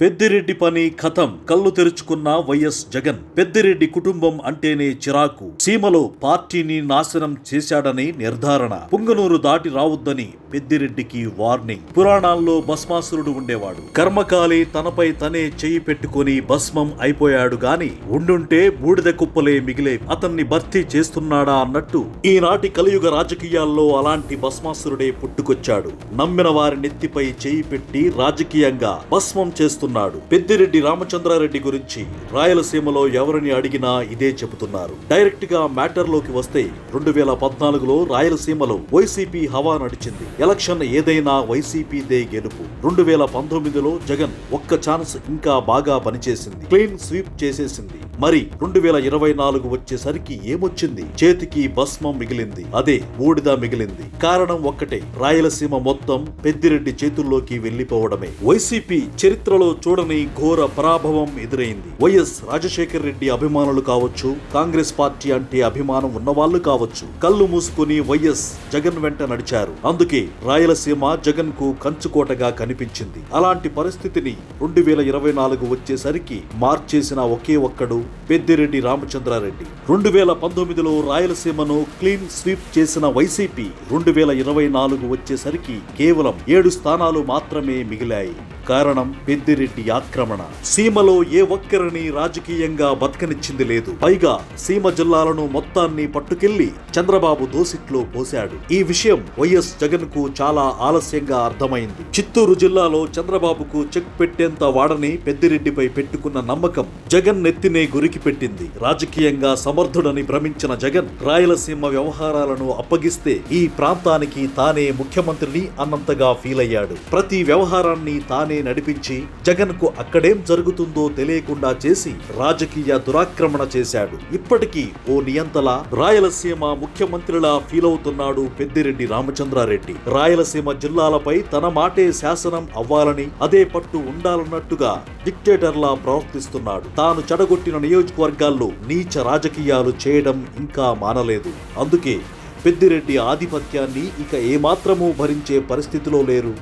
పెద్దిరెడ్డి పని కథం కళ్ళు తెరుచుకున్న వైఎస్ జగన్. పెద్దిరెడ్డి కుటుంబం అంటేనే చిరాకు. సీమలో పార్టీని నాశనం చేశాడని నిర్ధారణ. పుంగనూరు దాటి రావద్దని పెద్దిరెడ్డికి వార్నింగ్. పురాణాల్లో భస్మాసురుడు ఉండేవాడు. కర్మకాలి తనపై తనే చెయ్యి పెట్టుకుని భస్మం అయిపోయాడు గాని ఉండుంటే బూడిద కుప్పలే మిగిలే అతన్ని భర్తీ చేస్తున్నాడా అన్నట్టు ఈనాటి కలియుగ రాజకీయాల్లో అలాంటి భస్మాసురుడే పుట్టుకొచ్చాడు. నమ్మిన వారి నెత్తిపై చేయి పెట్టి రాజకీయంగా భస్మం చేస్తున్నాడు పెద్దిరెడ్డి రామచంద్రారెడ్డి గురించి రాయలసీమలో ఎవరిని అడిగినా ఇదే చెబుతున్నారు. డైరెక్ట్గా మ్యాటర్లోకి వస్తే రెండు వేల పద్నాలుగులో రాయలసీమలో వైసీపీ హవా నడిచింది. ఎలక్షన్ ఏదైనా వైసీపీదే గెలుపు. రెండు వేల పంతొమ్మిదిలో జగన్ ఒక్క ఛాన్స్ ఇంకా బాగా పనిచేసింది. క్లీన్ స్వీప్ చేసేసింది. మరి రెండు వేల ఇరవై నాలుగు వచ్చేసరికి ఏమొచ్చింది? చేతికి భస్మం మిగిలింది. అదే బూడిద మిగిలింది. కారణం ఒక్కటే రాయలసీమ మొత్తం పెద్దిరెడ్డి చేతుల్లోకి వెళ్ళిపోవడమే వైసీపీ చరిత్రలో చూడని ఘోర పరాభవం ఎదురైంది. వైఎస్ రాజశేఖర్ రెడ్డి అభిమానులు కావచ్చు కాంగ్రెస్ పార్టీ అంటే అభిమానం ఉన్నవాళ్ళు కావచ్చు కళ్ళు మూసుకుని వైఎస్ జగన్ వెంట నడిచారు. అందుకే రాయలసీమ జగన్కు కంచుకోటగా కనిపించింది. అలాంటి పరిస్థితిని రెండు వేల ఇరవై నాలుగు వచ్చేసరికి మార్చేసిన ఒకే ఒక్కడు పెద్దిరెడ్డి రామచంద్రారెడ్డి. రెండు వేల పంతొమ్మిదిలో రాయలసీమను క్లీన్ స్వీప్ చేసిన వైసీపీ రెండు వేల ఇరవై నాలుగు వచ్చేసరికి కేవలం ఏడు స్థానాలు మాత్రమే మిగిలాయి. కారణం పెద్దిరెడ్డి ఆక్రమణ. సీమలో ఏ ఒక్కరిని రాజకీయంగా బతకనిచ్చింది లేదు. పైగా సీమ జిల్లాలను మొత్తాన్ని పట్టుకెళ్ళి చంద్రబాబు దోసిట్లో పోశాడు. ఈ విషయం వైఎస్ జగన్కు చాలా ఆలస్యంగా అర్థమైంది. చిత్తూరు జిల్లాలో చంద్రబాబుకు చెక్ పెట్టేంత వాడని పెద్దిరెడ్డిపై పెట్టుకున్న నమ్మకం జగన్ నెత్తినే గురికి పెట్టింది. రాజకీయంగా సమర్థుడని భ్రమించిన జగన్ రాయలసీమ వ్యవహారాలను అప్పగిస్తే ఈ ప్రాంతానికి తానే ముఖ్యమంత్రిని అన్నంతగా ఫీల్ అయ్యాడు ప్రతి వ్యవహారాన్ని తానే నడిపించి జగన్కు అక్కడేం జరుగుతుందో తెలియకుండా చేసి రాజకీయ దురాక్రమణ చేశాడు. ఇప్పటికీ ఓ నియంతల రాయలసీమ ముఖ్యమంత్రిలా ఫీల్ అవుతున్నాడు పెద్దిరెడ్డి రామచంద్రారెడ్డి. రాయలసీమ జిల్లాలపై తన మాటే శాసనం అవ్వాలని అదే పట్టు ఉండాలన్నట్టుగా డిక్టేటర్లా ప్రవర్తిస్తున్నాడు. తాను చెడగొట్టిన నియోజకవర్గాల్లో నీచ రాజకీయాలు చేయడం ఇంకా మానలేదు. అందుకే పెద్దిరెడ్డి ఆధిపత్యాన్ని ఇక ఏమాత్రమూ భరించే పరిస్థితిలో లేరు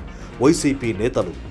వైసీపీ నేతలు.